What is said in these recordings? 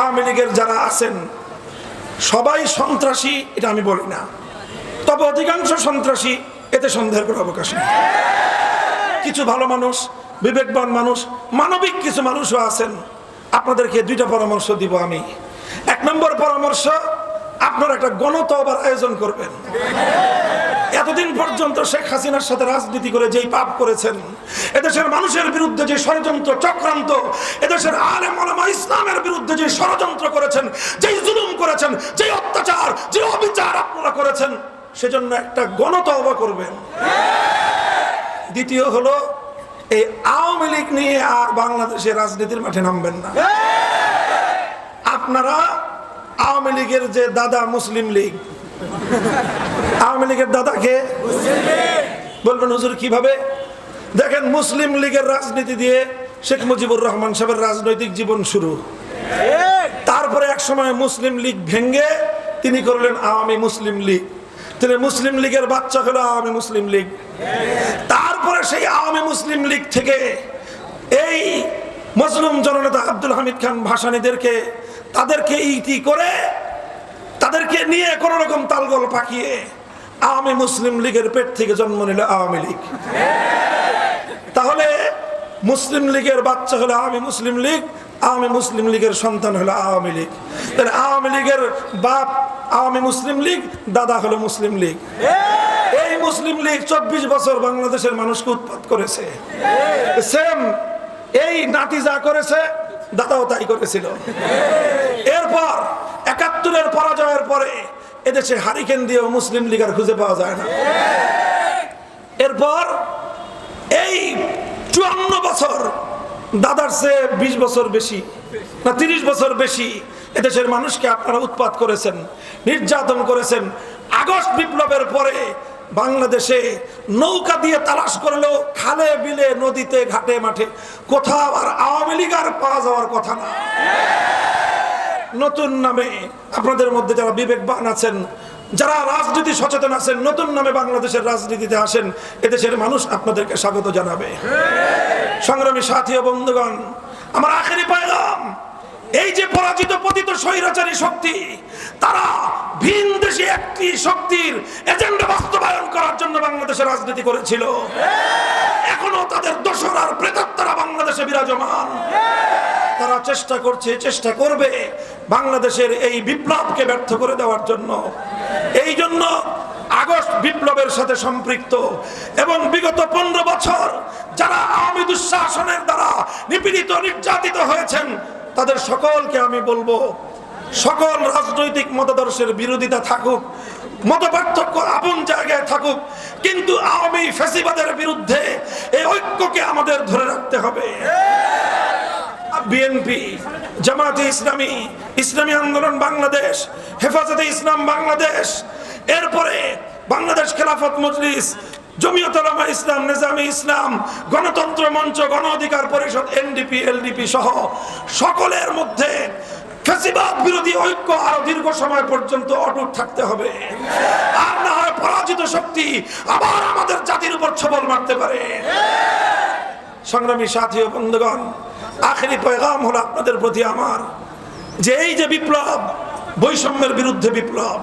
আওয়ামী লীগের যারা আছেন, সবাই সন্ত্রাসী, এটা আমি বলি না। তবে অধিকাংশ সন্ত্রাসী, এতে সন্দেহের কোনো অবকাশ নেই। কিছু ভালো মানুষ, বিবেকবান মানুষ, মানবিক কিছু মানুষও আছেন। আপনাদেরকে দুইটা পরামর্শ দিব আমি। এক নম্বর পরামর্শ, আপনারা একটা গণতবার আয়োজন করবেন। এতদিন পর্যন্ত শেখ হাসিনার সাথে রাজনীতি করে যেই পাপ করেছেন, এদেশের মানুষের বিরুদ্ধে যে ষড়যন্ত্র চক্রান্ত, এদেশের আলেম ওলামা ইসলামের বিরুদ্ধে যে ষড়যন্ত্র করেছেন, যেই জুলুম করেছেন, যেই অত্যাচার, যে অবিচার আপনারা করেছেন, সেজন্য একটা গণতবা করবেন। দ্বিতীয় হলো, এই আওয়ামী লীগ নিয়ে আর বাংলাদেশের রাজনীতির মাঠে নামবেন না। আপনারা আওয়ামী লীগের যে দাদা মুসলিম লীগ আওয়ামী লীগের দাদাকে বলবেন, হুজুর, কীভাবে? দেখেন, মুসলিম লীগের রাজনীতি দিয়ে শেখ মুজিবুর রহমান সাহেবের রাজনৈতিক জীবন শুরু। তারপরে এক সময় মুসলিম লীগ ভেঙ্গে তিনি করলেন আওয়ামী মুসলিম লীগ। তিনি মুসলিম লীগের বাচ্চা হলো আওয়ামী মুসলিম লীগ। তারপরে সেই আওয়ামী মুসলিম লীগ থেকে এই মজলুম জননেতা আব্দুল হামিদ খান ভাসানীদেরকে, তাদেরকে ইতি করে তাদেরকে নিয়ে কোন রকম তালগোল পাকিয়ে আওয়ামী মুসলিম লীগের পেট থেকে জন্ম নিল আওয়ামী লীগ। তাহলে মুসলিম লীগের বাচ্চা হলো আওয়ামী মুসলিম লীগ, আওয়ামী মুসলিম লীগের সন্তান হলো আওয়ামী লীগ। তাহলে আওয়ামী লীগের বাপ আওয়ামী মুসলিম লীগ, দাদা হলো মুসলিম লীগ। এই মুসলিম লীগ চব্বিশ বছর বাংলাদেশের মানুষকে উৎপাত করেছে। সেম এই নাতি যা করেছে, দাদাও তাই করেছিল। পরে এদেশে হারিকেন দিয়েও মুসলিম লীগ আর খুঁজে পাওয়া যায় না। এরপর এই চুয়ান্ন বছর, দাদার চেয়ে বিশ বছর বেশি না তিরিশ বছর বেশি এদেশের মানুষকে আপনারা উৎপাত করেছেন, নির্যাতন করেছেন। আগস্ট বিপ্লবের পরে বাংলাদেশে নৌকা দিয়ে তালাশ করলেও খালে বিলে নদীতে, ঘাটে, মাঠে কোথাও আর আওয়ামী লীগ আর পাওয়া যাওয়ার কথা না। নতুন নামে আপনাদের মধ্যে যারা বিবেকবান আছেন, যারা রাজনীতি সচেতন আছেন, নতুন নামে বাংলাদেশের রাজনীতিতে আসেন, এদেশের মানুষ আপনাদেরকে স্বাগত জানাবে। সংগ্রামী সাথী ও বন্ধুগণ, আমার আখেরি পাইলাম এই যে পরাজিত পতিত স্বৈরাচারী শক্তি, তারা ভিন দেশি একটি শক্তির এজেন্ডা বাস্তবায়ন করার জন্য বাংলাদেশে রাজনীতি করেছিল। তাদের দোসরার প্রেতাত্মারা বাংলাদেশে বিরাজমান। তারা চেষ্টা করছে, চেষ্টা করবে বাংলাদেশের এই বিপ্লবকে ব্যর্থ করে দেওয়ার জন্য। এই জন্য আগস্ট বিপ্লবের সাথে সম্পৃক্ত এবং বিগত পনেরো বছর যারা আওয়ামী দুঃশাসনের দ্বারা নিপীড়িত, নির্যাতিত হয়েছেন, তাদের সকলকে আমি বলব, সকল রাজনৈতিক মতাদর্শের বিরোধিতা থাকুক মত পার্থক্য আপন জায়গায় থাকুক, কিন্তু আওয়ামী ফেসিবাদের বিরুদ্ধে বিএনপি জামাতে ইসলামী ইসলামী আন্দোলন বাংলাদেশ, হেফাজতে ইসলাম বাংলাদেশ, এরপরে বাংলাদেশ খেলাফত মজলিস, জমিয়ত উলামা ইসলাম, নিজামী ইসলাম, গণতন্ত্র মঞ্চ, গণ অধিকার পরিষদ, এনডিপি, এলডিপি সহ সকলের মধ্যে ফেসিবাদ বিরোধী ঐক্য আরও দীর্ঘ সময় পর্যন্ত অটুট থাকতে হবে। আর না হয় পরাজিত শক্তি আবার আমাদের জাতির উপর ছবল মারতে পারে। সংগ্রামী সাথী ও বন্ধুগণ, আখেরি পয়গাম হলো আপনাদের প্রতি আমার। যে এই যে বিপ্লব, বৈষম্যের বিরুদ্ধে বিপ্লব,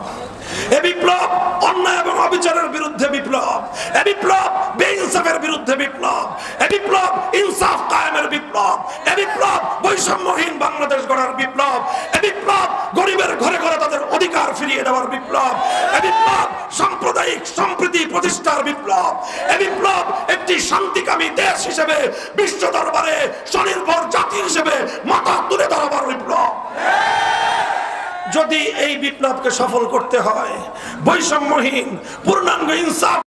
এ বিপ্লব অন্যায় এবং অবিচারের বিরুদ্ধে বিপ্লব, এ বিপ্লব বেইনসাফের বিরুদ্ধে বিপ্লব, এ বিপ্লব ইনসাফ কায়েমের বিপ্লব, এ বিপ্লব বৈষম্যহীন বাংলাদেশ গড়ার বিপ্লব, এ বিপ্লব গরিবের ঘরে ঘরে তাদের অধিকার ফিরিয়ে দেওয়ার বিপ্লব, এ বিপ্লব সাম্প্রদায়িক সম্প্রীতি প্রতিষ্ঠার বিপ্লব, এ বিপ্লব একটি শান্তিকামী দেশ হিসেবে বিশ্ব দরবারে স্বনির্ভর জাতি হিসেবে মাথা তুলে ধরাবার বিপ্লব। যদি এই বিপ্লবকে সফল করতে হয়, বৈষম্যহীন, পূর্ণাঙ্গ ইনসাফ